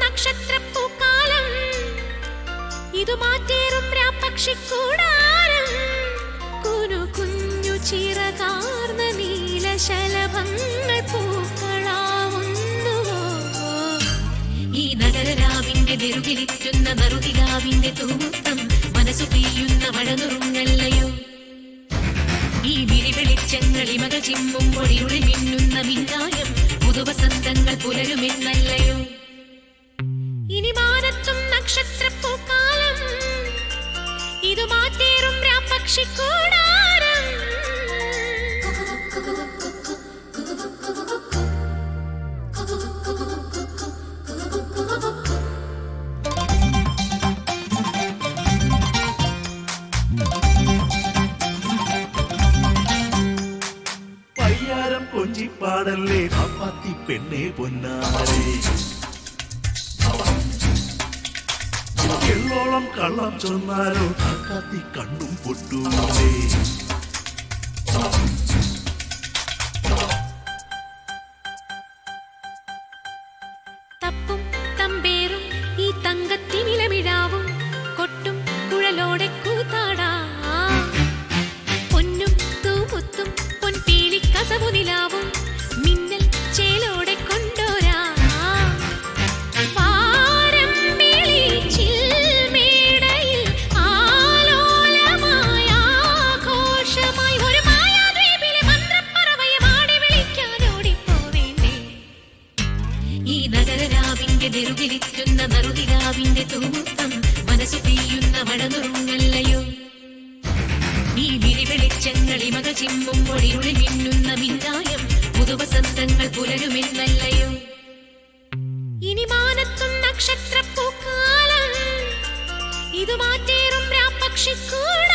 നക്ഷത്രപ്പൂക്കാലം. ഇതു മാറ്റേറും രാപ്പക്ഷിക്കൂടാരം കുനു കുഞ്ഞു ചിറകാർന്ന നീലശലഭങ്ങൾ പൂക്കളാവുന്നുവോ? ഈ നഗരരാവിന്റെ നെറുകിലിറ്റുന്ന നറുകിലാവിന്റെ തൂമുത്തം മനസ്സു പെയ്യുന്ന മഴനുറുങ്ങല്ലയോ ഈ വിരിവെളിച്ചങ്ങൾ ഇമക ചിമ്മും ഇരുളിൽ മിന്നുന്ന മിന്നായം പുതുവസന്തങ്ങൾ പുലരുമെന്നല്ലയോ? ഇനി മാനത്തും നക്ഷത്രപ്പൂക്കാലം ഇതു മാറ്റേറും രാപ്പക്ഷിക്കൂടാരം കൊഞ്ചിപ്പാടല്ലേ അപ്പത്തി പെണ്ണെ പൊന്നാരെ. എള്ളോളം കള്ളം ചൊന്നാലോ കാക്കാത്തി കണ്ണും പൊട്ടൂലേ ഈ നഗരരാവിന്റെ നെറുകിലിറ്റുന്ന നറുതിലാവിന്റെ തൂമുത്തം മനസ്സു പെയ്യുന്ന മഴനുറുങ്ങല്ലയോ? ഈ വിരിവെളിച്ചങ്ങൾ മക ചിമ്മുമ്പോൾ ഇരുളിൽ മിന്നുന്ന മിന്നായം പുതുവസന്തങ്ങൾ പുലരുമെന്നല്ലയോ? ഇനി മാനത്തും നക്ഷത്രപ്പൂക്കാലം ഇത് മാറ്റേറും രാപ്പക്ഷിക്കൂടാരം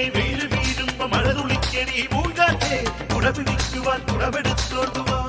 വെളുവെളുങ്ങനെ വെയിൽ വീഴുമ്പോ മഴ തുളിക്കണി മൂങ്കാറ്റേ കുട പിടിക്കുവാൻ കുടമെടുത്തോട്